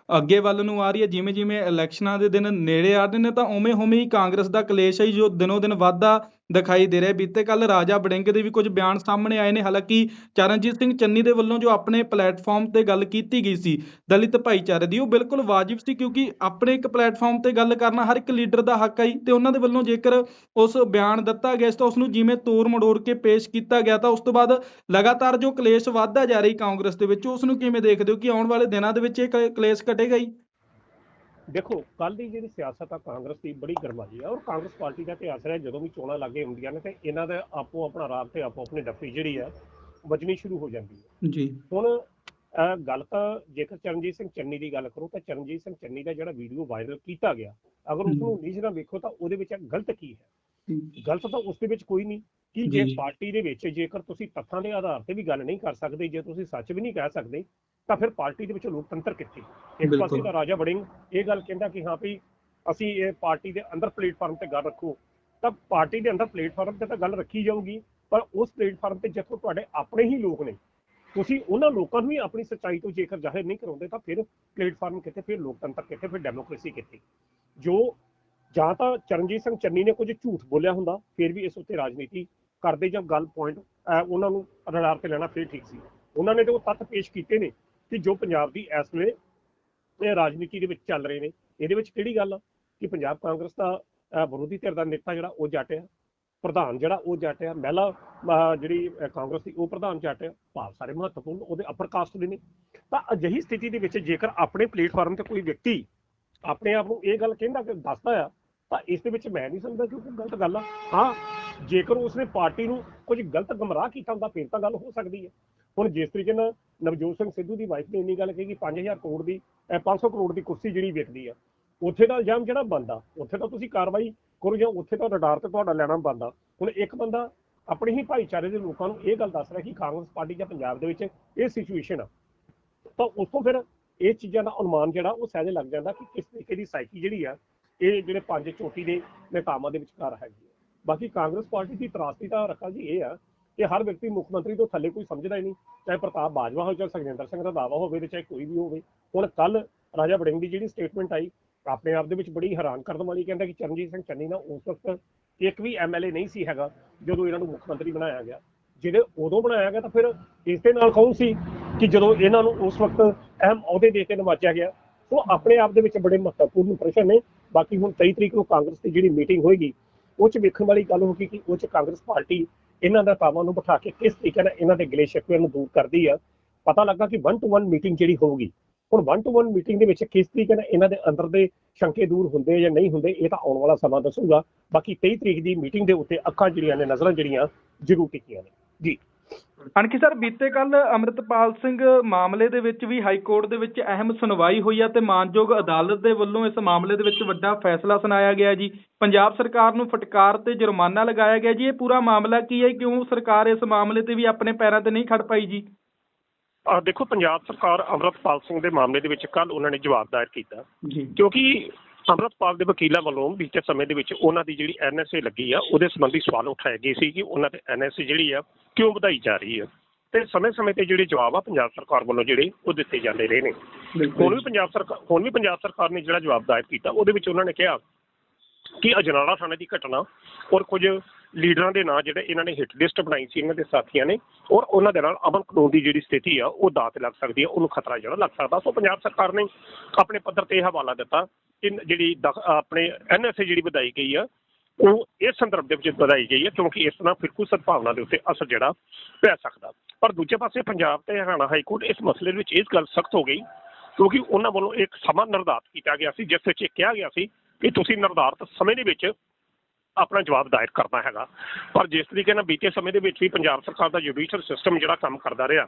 ਅੱਗੇ ਵੱਲ ਨੂੰ ਆ ਰਹੀ ਹੈ ਜਿਵੇਂ ਜਿਵੇਂ ਇਲੈਕਸ਼ਨਾਂ ਦੇ ਦਿਨ ਨੇੜੇ ਆ ਰਹੇ ਨੇ, ਤਾਂ ਉਵੇਂ ਉਵੇਂ ਹੀ ਕਾਂਗਰਸ ਦਾ ਕਲੇਸ਼ ਹੈ ਜੋ ਦਿਨੋ ਦਿਨ ਵੱਧਦਾ ਦਿਖਾਈ ਦੇ ਰਿਹਾ ਬੀਤੇ ਕੱਲ ਰਾਜਾ ਬੜਿੰਗ ਦੇ ਵੀ ਕੁਝ ਬਿਆਨ ਸਾਹਮਣੇ ਆਏ ਨੇ। ਹਾਲਾਂਕਿ ਚਰਨਜੀਤ ਸਿੰਘ ਚੰਨੀ ਦੇ ਵੱਲੋਂ ਜੋ ਆਪਣੇ ਪਲੇਟਫਾਰਮ ਤੇ ਗੱਲ ਕੀਤੀ ਗਈ ਸੀ, ਦਲਿਤ ਭਾਈਚਾਰੇ ਦੀ, ਉਹ ਬਿਲਕੁਲ ਵਾਜਿਬ ਸੀ ਕਿਉਂਕਿ ਆਪਣੇ ਇੱਕ ਪਲੇਟਫਾਰਮ ਤੇ ਗੱਲ ਕਰਨਾ ਹਰ ਇੱਕ ਲੀਡਰ ਦਾ ਹੱਕ ਹੈ ਜੀ ਤੇ ਉਹਨਾਂ ਦੇ ਵੱਲੋਂ ਜੇਕਰ ਉਸ ਬਿਆਨ ਦਿੱਤਾ ਗਿਆ ਸੀ ਤਾਂ ਉਸ ਨੂੰ ਜਿਵੇਂ ਤੋੜ ਮੜੋੜ ਕੇ ਪੇਸ਼ ਕੀਤਾ ਗਿਆ ਤਾਂ ਉਸ ਤੋਂ ਬਾਅਦ ਲਗਾਤਾਰ ਜੋ ਕਲੇਸ਼ ਵੱਧਦਾ ਜਾ ਰਹੀ ਕਾਂਗਰਸ ਦੇ ਵਿੱਚ ਉਸ ਨੂੰ ਕਿਵੇਂ ਦੇਖਦੇ ਹੋ ਕਿ ਆਉਣ ਵਾਲੇ ਦਿਨਾਂ ਦੇ ਵਿੱਚ ਇਹ ਕ- ਕਲੇਸ਼ ਘਟੇਗਾ ਹੀ ਦੇਖੋ ਕੱਲ ਦੀ ਜਿਹੜੀ ਸਿਆਸਤ ਆ ਕਾਂਗਰਸ ਦੀ ਬੜੀ ਗਰਮਾਈ ਆ ਔਰ ਕਾਂਗਰਸ ਪਾਰਟੀ ਦਾ ਇਤਿਹਾਸ ਰਿਹਾ ਜਦੋਂ ਵੀ ਚੋਣਾਂ ਲੱਗੇ ਹੁੰਦੀਆਂ ਨੇ ਤੇ ਇਹਨਾਂ ਦਾ ਆਪੋ ਆਪਣਾ ਰਾਗ ਤੇ ਆਪੋ ਆਪਣੀ ਡੱਫੀ ਜਿਹੜੀ ਆ ਵੱਜਣੀ ਸ਼ੁਰੂ ਹੋ ਜਾਂਦੀ ਹੈ ਜੀ। ਹੁਣ ਗੱਲ ਤਾਂ ਜੇਕਰ ਚਰਨਜੀਤ ਸਿੰਘ ਚੰਨੀ ਦੀ ਗੱਲ ਕਰੋ ਤਾਂ ਚਰਨਜੀਤ ਸਿੰਘ ਚੰਨੀ ਦਾ ਜਿਹੜਾ ਵੀਡੀਓ ਵਾਇਰਲ ਕੀਤਾ ਗਿਆ ਅਗਰ ਉਸ ਨੂੰ ਨੀਜ ਨਾਲ ਵੇਖੋ ਤਾਂ ਉਹਦੇ ਵਿੱਚ ਗਲਤ ਕੀ ਹੈ? ਗਲਤ ਤਾਂ ਉਸ ਦੇ ਵਿੱਚ ਕੋਈ ਨਹੀਂ ਕਿ ਜੀ। ਪਾਰਟੀ ਦੇ ਵਿੱਚ ਜੇਕਰ ਤੁਸੀਂ ਤੱਥਾਂ ਦੇ ਆਧਾਰ ਤੇ ਵੀ ਗੱਲ ਨਹੀਂ ਕਰ ਸਕਦੇ ਜੇ ਤੁਸੀਂ ਸੱਚ ਵੀ ਨਹੀਂ ਕਹਿ ਸਕਦੇ ਤਾਂ ਫਿਰ ਪਾਰਟੀ ਦੇ ਵਿੱਚ ਲੋਕਤੰਤਰ ਕਿੱਥੇ? ਇੱਕ। ਪਾਸੇ ਤਾਂ ਰਾਜਾ ਵੜਿੰਗ ਇਹ ਗੱਲ ਕਹਿੰਦਾ ਕਿ ਹਾਂ ਵੀ ਅਸੀਂ ਇਹ ਪਾਰਟੀ ਦੇ ਅੰਦਰ ਪਲੇਟਫਾਰਮ ਤੇ ਗੱਲ ਰੱਖੋ। ਤਾਂ ਪਾਰਟੀ ਦੇ ਅੰਦਰ ਪਲੇਟਫਾਰਮ ਤੇ ਤਾਂ ਗੱਲ ਰੱਖੀ ਜਾਊਗੀ ਪਰ ਉਸ ਪਲੇਟਫਾਰਮ ਤੇ ਜਿੱਥੋਂ ਤੁਹਾਡੇ ਆਪਣੇ ਹੀ ਲੋਕ ਨੇ ਤੁਸੀਂ ਉਹਨਾਂ ਲੋਕਾਂ ਨੂੰ ਵੀ ਆਪਣੀ ਸੱਚਾਈ ਤੋਂ ਜੇਕਰ ਜ਼ਾਹਿਰ ਨਹੀਂ ਕਰਾਉਂਦੇ ਤਾਂ ਫਿਰ ਪਲੇਟਫਾਰਮ ਕਿੱਥੇ ਫਿਰ ਲੋਕਤੰਤਰ ਕਿੱਥੇ ਫਿਰ ਡੈਮੋਕ੍ਰੇਸੀ ਕਿੱਥੇ? ਜੋ ਜਾਂ ਤਾਂ ਚਰਨਜੀਤ ਸਿੰਘ ਚੰਨੀ ਨੇ ਕੁਝ ਝੂਠ ਬੋਲਿਆ ਹੁੰਦਾ ਫਿਰ ਵੀ ਇਸ ਉੱਤੇ ਰਾਜਨੀਤੀ ਕਰਦੇ ਜਾਂ ਗੱਲ ਪੁਆਇੰਟ ਉਹਨਾਂ ਨੂੰ ਰਡਾਰ ਤੇ ਲੈਣਾ ਫਿਰ ਠੀਕ ਸੀ। ਉਹਨਾਂ ਨੇ ਤੇ ਉਹ ਤੱਥ ਪੇਸ਼ ਕੀਤੇ ਨੇ ਕਿ ਜੋ ਪੰਜਾਬ ਦੀ ਇਸ ਵੇਲੇ, ਇਹ ਰਾਜਨੀਤੀ ਦੇ ਵਿੱਚ ਚੱਲ ਰਹੇ ਨੇ, ਇਹਦੇ ਵਿੱਚ ਕਿਹੜੀ ਗੱਲ ਆ? ਕਿ ਪੰਜਾਬ ਕਾਂਗਰਸ ਦਾ ਵਿਰੋਧੀ ਧਿਰ ਦਾ ਨੇਤਾ ਜਿਹੜਾ ਉਹ ਜੱਟ ਆ, ਪ੍ਰਧਾਨ ਜਿਹੜਾ ਉਹ ਜੱਟ ਆ, ਮਹਿਲਾ ਜਿਹੜੀ ਕਾਂਗਰਸ ਦੀ ਉਹ ਪ੍ਰਧਾਨ ਜੱਟ ਆ, ਭਾਵ ਸਾਰੇ ਮਹੱਤਵਪੂਰਨ, ਉਹਦੇ ਅਪਰ ਕਾਸਟ ਦੇ ਨੇ। ਤਾਂ ਅਜਿਹੀ ਸਥਿਤੀ ਦੇ ਵਿੱਚ ਜੇਕਰ ਆਪਣੇ ਪਲੇਟਫਾਰਮ ਤੇ ਕੋਈ ਵਿਅਕਤੀ ਆਪਣੇ ਆਪ ਨੂੰ ਇਹ ਗੱਲ ਕਹਿੰਦਾ ਕਿ, ਦੱਸਦਾ ਆ, ਤਾਂ ਇਸ ਦੇ ਵਿੱਚ ਮੈਂ ਨਹੀਂ ਸਮਝਦਾ ਕਿਉਂਕਿ ਗਲਤ ਗੱਲ ਆ। ਹਾਂ, ਜੇਕਰ ਉਸਨੇ ਪਾਰਟੀ ਨੂੰ ਕੁਝ ਗਲਤ ਗਮਰਾਹ ਕੀਤਾ ਹੁੰਦਾ, ਫਿਰ ਤਾਂ ਗੱਲ ਹੋ ਸਕਦੀ ਹੈ। ਹੁਣ ਜਿਸ ਤਰੀਕੇ ਨਾਲ ਨਵਜੋਤ ਸਿੰਘ ਸਿੱਧੂ ਦੀ ਵਾਈਫ ਨੇ ਇੰਨੀ ਗੱਲ ਕਹੀ ਕਿ 5000 ਕਰੋੜ ਦੀ, ਅਹ 500 ਕਰੋੜ ਦੀ ਕੁਰਸੀ ਜਿਹੜੀ ਵਿਕਦੀ ਆ, ਉੱਥੇ ਦਾ ਇਲਜ਼ਾਮ ਜਿਹੜਾ ਬੰਦਾ ਉੱਥੇ ਤਾਂ ਤੁਸੀਂ ਕਾਰਵਾਈ ਕਰੋ ਜਾਂ ਉੱਥੇ ਤਾਂ ਰਡਾਰ ਤੇ ਤੁਹਾਡਾ ਲੈਣਾ ਬੰਦਾ ਹੁਣ ਇੱਕ ਬੰਦਾ ਆਪਣੇ ਹੀ ਭਾਈਚਾਰੇ ਦੇ ਲੋਕਾਂ ਨੂੰ ਇਹ ਗੱਲ ਦੱਸ ਰਿਹਾ ਕਿ ਕਾਂਗਰਸ ਪਾਰਟੀ ਜਾਂ ਪੰਜਾਬ ਦੇ ਵਿੱਚ ਇਹ ਸਿਚੁਏਸ਼ਨ ਆ। ਤਾਂ ਉਸ ਤੋਂ ਫਿਰ ਇਹ ਚੀਜ਼ਾਂ ਦਾ ਅਨੁਮਾਨ ਜਿਹੜਾ ਉਹ ਸਹਿਜੇ ਲੱਗ ਜਾਂਦਾ ਕਿ ਕਿਸ ਤਰੀਕੇ ਦੀ ਸਾਈਕੀ ਜਿਹੜੀ ਆ, ਇਹ ਜਿਹੜੇ ਪੰਜ ਚੋਟੀ ਦੇ ਨੇਤਾਵਾਂ ਦੇ ਵਿਚਕਾਰ ਹੈਗੀ ਹੈ ਬਾਕੀ ਕਾਂਗਰਸ ਪਾਰਟੀ ਦੀ ਤਰਾਸਦੀ ਤਾਂ ਰੱਖਾ ਜੀ ਇਹ ਆ ਕਿ ਹਰ ਵਿਅਕਤੀ ਮੁੱਖ ਮੰਤਰੀ ਤੋਂ ਥੱਲੇ ਕੋਈ ਸਮਝਦਾ ਹੀ ਨਹੀਂ, ਚਾਹੇ ਪ੍ਰਤਾਪ ਬਾਜਵਾ ਹੋਵੇ, ਚਾਹੇ ਸੁਖਜਿੰਦਰ ਸਿੰਘ ਰੰਧਾਵਾ ਹੋਵੇ ਤੇ ਚਾਹੇ ਕੋਈ ਵੀ ਹੋਵੇ। ਹੁਣ ਕੱਲ ਰਾਜਾ ਵੜਿੰਗ ਦੀ ਜਿਹੜੀ ਸਟੇਟਮੈਂਟ ਆਈ, ਆਪਣੇ ਆਪ ਦੇ ਵਿੱਚ ਬੜੀ ਹੈਰਾਨ ਕਰਨ ਵਾਲੀ ਕਹਿੰਦਾ ਕਿ ਚਰਨਜੀਤ ਸਿੰਘ ਚੰਨੀ ਨਾਲ ਉਸ ਵਕਤ ਇੱਕ ਵੀ ਐਮਐਲਏ ਨਹੀਂ ਸੀ ਹੈਗਾ, ਜਦੋਂ ਇਹਨਾਂ ਨੂੰ ਮੁੱਖ ਮੰਤਰੀ ਬਣਾਇਆ ਗਿਆ। ਜਿਹੜੇ ਉਦੋਂ ਬਣਾਇਆ ਗਿਆ ਤਾਂ ਫਿਰ ਇਸ ਦੇ ਨਾਲ ਕੌਣ ਸੀ ਕਿ ਜਦੋਂ ਇਹਨਾਂ ਨੂੰ ਉਸ ਵਕਤ ਅਹਿਮ ਅਹੁਦੇ ਦੇ ਕੇ ਨਵਾਜਿਆ ਗਿਆ? ਉਹ ਆਪਣੇ ਆਪ ਦੇ ਵਿੱਚ ਬੜੇ ਮਹੱਤਵਪੂਰਨ ਪ੍ਰਸ਼ਨ ਨੇ। ਬਾਕੀ ਹੁਣ 23 ਤਰੀਕ ਨੂੰ ਕਾਂਗਰਸ ਦੀ ਜਿਹੜੀ ਮੀਟਿੰਗ ਹੋਏਗੀ, ਉਹ ਚ ਵੇਖਣ ਵਾਲੀ ਗੱਲ ਹੋਊਗੀ ਕਿ ਉਹ ਚ ਕਾਂਗਰਸ ਪਾਰਟੀ ਇਹਨਾਂ ਦਾ ਤਾਵਾਂ ਨੂੰ ਬਿਠਾ ਕੇ ਕਿਸ ਤਰੀਕੇ ਨਾਲ ਇਹਨਾਂ ਦੇ ਗਿਲੇ ਸ਼ਿਕਵੇ ਨੂੰ ਦੂਰ ਕਰਦੀ ਆ, ਪਤਾ ਲੱਗਾ ਕਿ 1 ਟੂ 1 ਮੀਟਿੰਗ ਜਿਹੜੀ ਹੋਊਗੀ। ਹੁਣ 1 ਟੂ 1 ਮੀਟਿੰਗ ਦੇ ਵਿੱਚ ਕਿਸ ਤਰੀਕੇ ਨਾਲ ਇਹਨਾਂ ਦੇ ਅੰਦਰ ਦੇ ਸ਼ੰਕੇ ਦੂਰ ਹੁੰਦੇ ਜਾਂ ਨਹੀਂ ਹੁੰਦੇ, ਇਹ ਤਾਂ ਆਉਣ ਵਾਲਾ ਸਮਾਂ ਦੱਸੂਗਾ। ਬਾਕੀ 23 ਤਰੀਕ ਦੀ ਮੀਟਿੰਗ ਦੇ ਉੱਤੇ ਅੱਖਾਂ ਜਿਹੜੀਆਂ ਨੇ, ਨਜ਼ਰਾਂ ਜਿਹੜੀਆਂ, ਜ਼ਰੂਰ ਟਿਕੀਆਂ ਨੇ। ਜੀ। ਅਣਖੀ ਸਰ ਬੀਤੇ ਕੱਲ ਅੰਮ੍ਰਿਤਪਾਲ ਸਿੰਘ ਮਾਮਲੇ ਦੇ ਵਿੱਚ ਵੀ ਹਾਈ ਕੋਰਟ ਦੇ ਵਿੱਚ ਅਹਿਮ ਸੁਣਵਾਈ ਹੋਈ ਹੈ ਤੇ ਮਾਨਯੋਗ ਅਦਾਲਤ ਦੇ ਵੱਲੋਂ ਇਸ ਮਾਮਲੇ ਦੇ ਵਿੱਚ ਵੱਡਾ ਫੈਸਲਾ ਸੁਣਾਇਆ ਗਿਆ ਜੀ। ਪੰਜਾਬ ਸਰਕਾਰ ਨੂੰ ਫਟਕਾਰ ਤੇ ਜੁਰਮਾਨਾ ਲਗਾਇਆ ਗਿਆ ਜੀ। ਇਹ ਪੂਰਾ ਮਾਮਲਾ ਕੀ ਹੈ? ਕਿਉਂ ਸਰਕਾਰ ਇਸ ਮਾਮਲੇ ਤੇ ਵੀ ਆਪਣੇ ਪੈਰਾਂ ਤੇ ਨਹੀਂ ਖੜ ਪਾਈ ਜੀ? ਆ ਦੇਖੋ ਪੰਜਾਬ ਸਰਕਾਰ ਅਮਰਤਪਾਲ ਸਿੰਘ ਦੇ ਮਾਮਲੇ ਦੇ ਵਿੱਚ ਕੱਲ ਉਹਨਾਂ ਨੇ ਜਵਾਬ ਦਾਇਰ ਕੀਤਾ। ਕਿਉਂਕਿ ਅਮਰਤਪਾਲ ਦੇ ਵਕੀਲਾਂ ਵੱਲੋਂ ਬੀਤੇ ਸਮੇਂ ਦੇ ਵਿੱਚ ਉਹਨਾਂ ਦੀ ਜਿਹੜੀ ਐਨਐਸਏ ਲੱਗੀ ਆ ਉਹਦੇ ਸੰਬੰਧੀ ਸਵਾਲ ਉਠਾਏ ਗਏ ਸੀ ਕਿ ਉਹਨਾਂ ਤੇ ਐਨਐਸਏ ਜਿਹੜੀ ਆ ਕਿਉਂ ਵਧਾਈ ਜਾ ਰਹੀ ਆ। ਤੇ ਸਮੇਂ-ਸਮੇਂ ਤੇ ਜਿਹੜੇ ਜਵਾਬ ਆ ਪੰਜਾਬ ਸਰਕਾਰ ਵੱਲੋਂ ਜਿਹੜੇ ਉਹ ਦਿੱਤੇ ਜਾਂਦੇ ਰਹੇ ਨੇ। ਹੁਣ ਵੀ ਪੰਜਾਬ ਸਰਕਾਰ ਹੁਣ ਵੀ ਪੰਜਾਬ ਸਰਕਾਰ ਨੇ ਜਿਹੜਾ ਜਵਾਬ ਦਾਇਰ ਕੀਤਾ ਉਹਦੇ ਵਿੱਚ ਉਹਨਾਂ ਨੇ ਕਿਹਾ ਕਿ ਅਜਨਾਲਾ ਥਾਣੇ ਦੀ ਘਟਨਾ ਔਰ ਕੁਝ ਲੀਡਰਾਂ ਦੇ ਨਾਂ ਜਿਹੜੇ ਇਹਨਾਂ ਨੇ ਹਿੱਟ ਲਿਸਟ ਬਣਾਈ ਸੀ, ਇਹਨਾਂ ਦੇ ਸਾਥੀਆਂ ਨੇ, ਔਰ ਉਹਨਾਂ ਦੇ ਨਾਲ ਅਮਨ ਕਾਨੂੰਨ ਦੀ ਜਿਹੜੀ ਸਥਿਤੀ ਆ, ਉਹ ਦਾਤ ਲੱਗ ਸਕਦੀ ਆ, ਉਹਨੂੰ ਖਤਰਾ ਜਿਹੜਾ ਲੱਗ ਸਕਦਾ। ਸੋ ਪੰਜਾਬ ਸਰਕਾਰ ਨੇ ਆਪਣੇ ਪੱਧਰ ਤੇ ਇਹ ਹਵਾਲਾ ਦਿੱਤਾ। ਕਿ ਜਿਹੜੀ ਦਖ- ਆਪਣੇ ਐਨਐਸਏ ਜਿਹੜੀ ਵਧਾਈ ਗਈ ਆ, ਉਹ ਇਸ ਸੰਦਰਭ ਦੇ ਵਿੱਚ ਵਧਾਈ ਗਈ ਹੈ ਕਿਉਂਕਿ ਇਸ ਤਰ੍ਹਾਂ ਫਿਰਕੂ ਸਦਭਾਵਨਾ ਦੇ ਉੱਤੇ ਅਸਰ ਜਿਹੜਾ ਪੈ ਸਕਦਾ। ਪਰ ਦੂਜੇ ਪਾਸੇ ਪੰਜਾਬ ਤੇ ਹਰਿਆਣਾ ਹਾਈ ਕੋਰਟ ਇਸ ਮਸਲੇ ਦੇ ਵਿੱਚ ਇਸ ਗੱਲ ਸਖਤ ਹੋ ਗਈ, ਕਿਉਂਕਿ ਉਹਨਾਂ ਵੱਲੋਂ ਇੱਕ ਸਮਾਂ ਨਿਰਧਾਰਤ ਕੀਤਾ ਗਿਆ ਸੀ, ਜਿਸ ਵਿੱਚ ਇਹ ਕਿਹਾ ਗਿਆ ਸੀ ਕਿ ਤੁਸੀਂ ਨਿਰਧਾਰਤ ਸਮੇਂ ਦੇ ਵਿੱਚ ਆਪਣਾ ਜਵਾਬ ਦਾਇਰ ਕਰਨਾ ਹੈਗਾ। ਪਰ ਜਿਸ ਤਰੀਕੇ ਨਾਲ ਬੀਤੇ ਸਮੇਂ ਦੇ ਵਿੱਚ ਵੀ ਪੰਜਾਬ ਸਰਕਾਰ ਦਾ ਜੁਡੀਸ਼ੀਅਲ ਸਿਸਟਮ ਜਿਹੜਾ ਕੰਮ ਕਰਦਾ ਰਿਹਾ,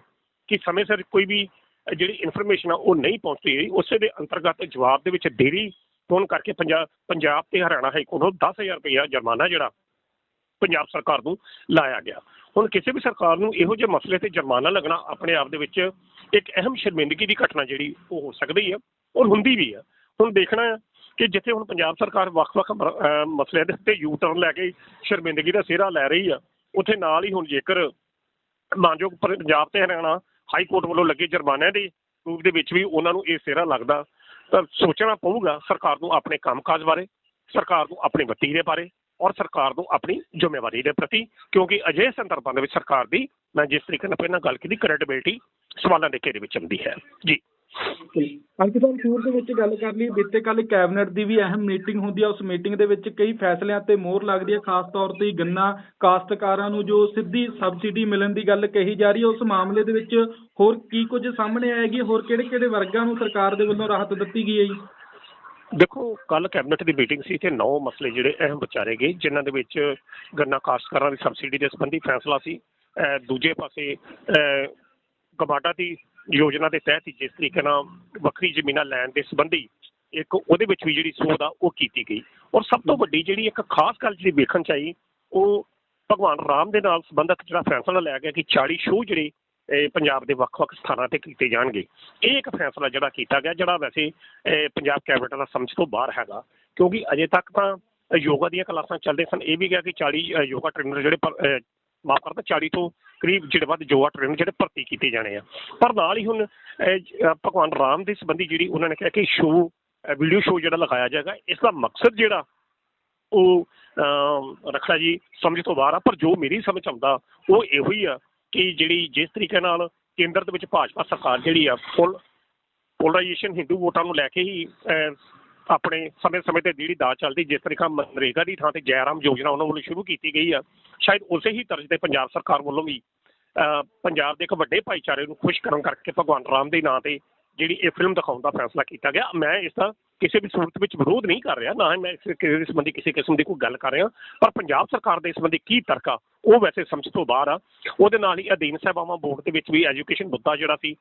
ਕਿ ਸਮੇਂ ਸਿਰ ਕੋਈ ਵੀ ਜਿਹੜੀ ਇਨਫੋਰਮੇਸ਼ਨ ਆ ਉਹ ਨਹੀਂ ਪਹੁੰਚਦੀ ਰਹੀ, ਉਸੇ ਦੇ ਅੰਤਰਗਤ ਜਵਾਬ ਦੇ ਵਿੱਚ ਦੇਰੀ ਹੋਣ ਕਰਕੇ ਪੰਜਾਬ ਪੰਜਾਬ ਤੇ ਹਰਿਆਣਾ ਹਾਈ ਕੋਰਟ ਨੂੰ 10000 ਰੁਪਇਆ ਜੁਰਮਾਨਾ ਜਿਹੜਾ ਪੰਜਾਬ ਸਰਕਾਰ ਨੂੰ ਲਾਇਆ ਗਿਆ। ਹੁਣ ਕਿਸੇ ਵੀ ਸਰਕਾਰ ਨੂੰ ਇਹੋ ਜਿਹੇ ਮਸਲੇ ਤੇ ਜੁਰਮਾਨਾ ਲੱਗਣਾ ਆਪਣੇ ਆਪ ਦੇ ਵਿੱਚ ਇੱਕ ਅਹਿਮ ਸ਼ਰਮਿੰਦਗੀ ਦੀ ਘਟਨਾ ਜਿਹੜੀ ਉਹ ਹੋ ਸਕਦੀ ਹੈ, ਔਰ ਹੁੰਦੀ ਵੀ ਹੈ। ਹੁਣ ਦੇਖਣਾ ਕਿ ਜਿੱਥੇ ਹੁਣ ਪੰਜਾਬ ਸਰਕਾਰ ਵੱਖ-ਵੱਖ ਮਸਲਿਆਂ ਦੇ ਉੱਤੇ ਯੂ ਟਰਨ ਲੈ ਕੇ ਸ਼ਰਮਿੰਦਗੀ ਦਾ ਸਿਹਰਾ ਲੈ ਰਹੀ ਆ, ਉੱਥੇ ਨਾਲ ਹੀ ਹੁਣ ਜੇਕਰ ਮਾਨਯੋਗ ਪੰਜਾਬ ਤੇ ਹਰਿਆਣਾ ਹਾਈ ਕੋਰਟ ਵੱਲੋਂ ਲੱਗੇ ਜੁਰਮਾਨਿਆਂ ਦੇ ਰੂਪ ਦੇ ਵਿੱਚ ਵੀ ਉਹਨਾਂ ਨੂੰ ਇਹ ਸਿਹਰਾ ਲੱਗਦਾ, ਤਾਂ ਸੋਚਣਾ ਪਊਗਾ ਸਰਕਾਰ ਨੂੰ ਆਪਣੇ ਕੰਮਕਾਜ ਬਾਰੇ, ਸਰਕਾਰ ਨੂੰ ਆਪਣੇ ਵਤੀਰੇ ਬਾਰੇ ਔਰ ਸਰਕਾਰ ਨੂੰ ਆਪਣੀ ਜ਼ਿੰਮੇਵਾਰੀ ਦੇ ਪ੍ਰਤੀ, ਕਿਉਂਕਿ ਅਜਿਹੇ ਸੰਦਰਭਾਂ ਦੇ ਵਿੱਚ ਸਰਕਾਰ ਦੀ, ਮੈਂ ਜਿਸ ਤਰੀਕੇ ਨਾਲ ਪਹਿਲਾਂ ਗੱਲ ਕੀਤੀ ਕ੍ਰੈਡੀਬਿਲਟੀ ਸਵਾਲਾਂ ਦੇ ਘੇਰੇ ਵਿੱਚ ਆਉਂਦੀ ਹੈ। ਜੀ। ਅੰਕਿਤ ਸਾਹਿਬ ਸ਼ੁਰੂ ਦੇ ਵਿੱਚ ਗੱਲ ਕਰ ਲਈ ਬੀਤੇ ਕੱਲ ਕੈਬਨਿਟ ਦੀ ਵੀ ਅਹਿਮ ਮੀਟਿੰਗ ਹੁੰਦੀ ਹੈ ਉਸ ਮੀਟਿੰਗ ਦੇ ਵਿੱਚ ਕਈ ਫੈਸਲਿਆਂ ਤੇ ਮੋਹਰ ਲੱਗਦੀ ਹੈ ਖਾਸ ਤੌਰ ਤੇ ਗੰਨਾ ਕਾਸ਼ਤਕਾਰਾਂ ਨੂੰ ਜੋ ਸਿੱਧੀ ਸਬਸਿਡੀ ਮਿਲਣ ਦੀ ਗੱਲ ਕਹੀ ਜਾ ਰਹੀ ਹੈ ਉਸ ਮਾਮਲੇ ਦੇ ਵਿੱਚ ਹੋਰ ਕੀ ਕੁਝ ਸਾਹਮਣੇ ਆਏਗੀ, ਹੋਰ ਕਿਹੜੇ ਕਿਹੜੇ ਵਰਗਾਂ ਨੂੰ ਸਰਕਾਰ ਦੇ ਵੱਲੋਂ ਰਾਹਤ ਦਿੱਤੀ ਗਈ ਹੈ ਜੀ? ਦੇਖੋ ਕੱਲ ਕੈਬਨਿਟ ਦੀ ਮੀਟਿੰਗ ਸੀ ਤੇ ਨੌ ਮਸਲੇ ਜਿਹੜੇ ਅਹਿਮ ਵਿਚਾਰੇ ਗਏ, ਜਿਨ੍ਹਾਂ ਦੇ ਵਿੱਚ ਗੰਨਾ ਕਾਸ਼ਤਕਾਰਾਂ ਦੀ ਸਬਸਿਡੀ ਦੇ ਸੰਬੰਧੀ ਫੈਸਲਾ ਸੀ। ਦੂਜੇ ਪਾਸੇ ਗਮਾਡਾ ਦੀ ਯੋਜਨਾ ਦੇ ਤਹਿਤ ਹੀ ਜਿਸ ਤਰੀਕੇ ਨਾਲ ਵੱਖਰੀ ਜ਼ਮੀਨਾਂ ਲੈਣ ਦੇ ਸੰਬੰਧੀ ਇੱਕ ਉਹਦੇ ਵਿੱਚ ਵੀ ਜਿਹੜੀ ਸੋਧ ਆ, ਉਹ ਕੀਤੀ ਗਈ। ਔਰ ਸਭ ਤੋਂ ਵੱਡੀ ਜਿਹੜੀ ਇੱਕ ਖਾਸ ਗੱਲ ਜਿਹੜੀ ਵੇਖਣ ਚ ਆਈ, ਉਹ ਭਗਵਾਨ ਰਾਮ ਦੇ ਨਾਲ ਸੰਬੰਧਿਤ ਜਿਹੜਾ ਫੈਸਲਾ ਲਿਆ ਗਿਆ ਕਿ 40 ਸ਼ੋਅ ਜਿਹੜੇ ਪੰਜਾਬ ਦੇ ਵੱਖ-ਵੱਖ ਸਥਾਨਾਂ ਤੇ ਕੀਤੇ ਜਾਣਗੇ। ਇਹ ਇੱਕ ਫੈਸਲਾ ਜਿਹੜਾ ਕੀਤਾ ਗਿਆ, ਜਿਹੜਾ ਵੈਸੇ ਪੰਜਾਬ ਕੈਬਨਿਟ ਦਾ ਸਮਝ ਤੋਂ ਬਾਹਰ ਹੈਗਾ। ਕਿਉਂਕਿ ਅਜੇ ਤੱਕ ਤਾਂ ਯੋਗਾ ਦੀਆਂ ਕਲਾਸਾਂ ਚੱਲਦੇ ਸਨ। ਇਹ ਵੀ ਕਿਹਾ ਕਿ 40 ਯੋਗਾ ਟ੍ਰੇਨਰ ਜਿਹੜੇ ਮਾਫ਼ ਕਰਦਾ 40 ਤੋਂ ਕਰੀਬ ਜਿਹੜੇ ਵੱਧ ਜੋ ਯੋਗਾ ਟ੍ਰੇਨਰ ਜਿਹੜੇ ਭਰਤੀ ਕੀਤੇ ਜਾਣੇ ਆ। ਪਰ ਨਾਲ ਹੀ ਹੁਣ ਭਗਵਾਨ ਰਾਮ ਦੇ ਸੰਬੰਧੀ ਜਿਹੜੀ ਉਹਨਾਂ ਨੇ ਕਿਹਾ ਕਿ ਸ਼ੋਅ ਵੀਡੀਓ ਸ਼ੋਅ ਜਿਹੜਾ ਲਗਾਇਆ ਜਾਏਗਾ ਇਸ ਦਾ ਮਕਸਦ ਜਿਹੜਾ ਉਹ ਅਮ, ਰਖੜਾ ਜੀ ਸਮਝ ਤੋਂ ਬਾਹਰ ਆ ਪਰ ਜੋ ਮੇਰੀ ਸਮਝ ਆਉਂਦਾ ਉਹ ਇਹੋ ਹੀ ਆ ਕਿ ਜਿਹੜੀ ਜਿਸ ਤਰੀਕੇ ਨਾਲ ਕੇਂਦਰ ਦੇ ਵਿੱਚ ਭਾਜਪਾ ਸਰਕਾਰ ਜਿਹੜੀ ਆ ਫੁੱਲ ਪੋਲਰਾਈਜੇਸ਼ਨ ਹਿੰਦੂ ਵੋਟਾਂ ਨੂੰ ਲੈ ਕੇ ਹੀ ਆਪਣੇ ਸਮੇਂ-ਸਮੇਂ ਤੇ ਜਿਹੜੀ ਦਾਅ ਚੱਲਦੀ, ਜਿਸ ਤਰੀਕਾ ਮਨਰੇਗਾ ਦੀ ਥਾਂ ਤੇ ਜੈਰਾਮ ਯੋਜਨਾ ਉਹਨਾਂ ਵੱਲੋਂ ਸ਼ੁਰੂ ਕੀਤੀ ਗਈ ਆ, ਸ਼ਾਇਦ ਉਸੇ ਹੀ ਤਰਜ਼ ਤੇ ਪੰਜਾਬ ਸਰਕਾਰ ਵੱਲੋਂ ਵੀ ਪੰਜਾਬ ਦੇ ਇੱਕ ਵੱਡੇ ਭਾਈਚਾਰੇ ਨੂੰ ਖੁਸ਼ ਕਰਨ ਕਰਕੇ ਭਗਵਾਨ ਰਾਮ ਦੇ ਨਾਂ ਤੇ ਜਿਹੜੀ ਇਹ ਫਿਲਮ ਦਿਖਾਉਣ ਦਾ ਫੈਸਲਾ ਕੀਤਾ ਗਿਆ। ਮੈਂ ਇਸ ਦਾ ਕਿਸੇ ਵੀ ਸੂਰਤ ਵਿੱਚ ਵਿਰੋਧ ਨਹੀਂ ਕਰ ਰਿਹਾ, ਨਾ ਹੀ ਮੈਂ ਇਸ ਕਿਸੇ ਸੰਬੰਧੀ ਕਿਸੇ ਕਿਸਮ ਦੀ ਕੋਈ ਗੱਲ ਕਰ ਰਿਹਾ, ਪਰ ਪੰਜਾਬ ਸਰਕਾਰ ਦੇ ਇਸ ਸੰਬੰਧੀ ਕੀ ਤਰਕਾ ਉਹ ਵੈਸੇ ਸਮਝ ਤੋਂ ਬਾਹਰ ਆ। ਉਹਦੇ ਨਾਲ ਹੀ ਅਧੀਨ ਸਭਾਵਾਂ ਬੋਰਡ ਦੇ ਵਿੱਚ ਵੀ ਐਜੂਕੇਸ਼ਨ ਮੁੱਦਾ ਜਿਹੜਾ ਸੀ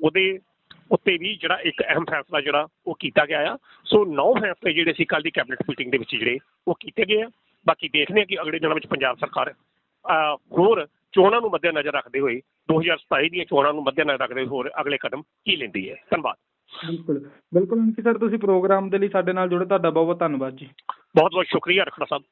ਉਹਦੇ ਉੱਤੇ ਵੀ ਜਿਹੜਾ ਇੱਕ ਅਹਿਮ ਫੈਸਲਾ ਜਿਹੜਾ ਉਹ ਕੀਤਾ ਗਿਆ ਆ। ਸੋ ਨੌ ਫੈਸਲੇ ਜਿਹੜੇ ਸੀ ਕੱਲ ਦੀ ਕੈਬਨਿਟ ਮੀਟਿੰਗ ਦੇ ਵਿੱਚ ਜਿਹੜੇ ਉਹ ਕੀਤੇ ਗਏ ਆ। ਬਾਕੀ ਦੇਖਦੇ ਹਾਂ ਕਿ ਅਗਲੇ ਦਿਨਾਂ ਵਿੱਚ ਪੰਜਾਬ ਸਰਕਾਰ ਹੋਰ ਚੋਣਾਂ ਨੂੰ ਮੱਦੇਨਜ਼ਰ ਰੱਖਦੇ ਹੋਏ 2027 ਦੀਆਂ ਚੋਣਾਂ ਨੂੰ ਮੱਦੇਨਜ਼ਰ ਰੱਖਦੇ ਹੋਏ ਹੋਰ ਅਗਲੇ ਕਦਮ ਕੀ ਲੈਂਦੀ ਹੈ? ਧੰਨਵਾਦ। ਬਿਲਕੁਲ। ਬਿਲਕੁਲ ਅੰਕਿਤ ਸਰ ਤੁਸੀਂ ਪ੍ਰੋਗਰਾਮ ਦੇ ਲਈ ਸਾਡੇ ਨਾਲ ਜੁੜੇ ਤੁਹਾਡਾ ਬਹੁਤ ਬਹੁਤ ਧੰਨਵਾਦ ਜੀ। ਬਹੁਤ ਬਹੁਤ ਸ਼ੁਕਰੀਆ ਰਖੜਾ ਸਾਹਿਬ।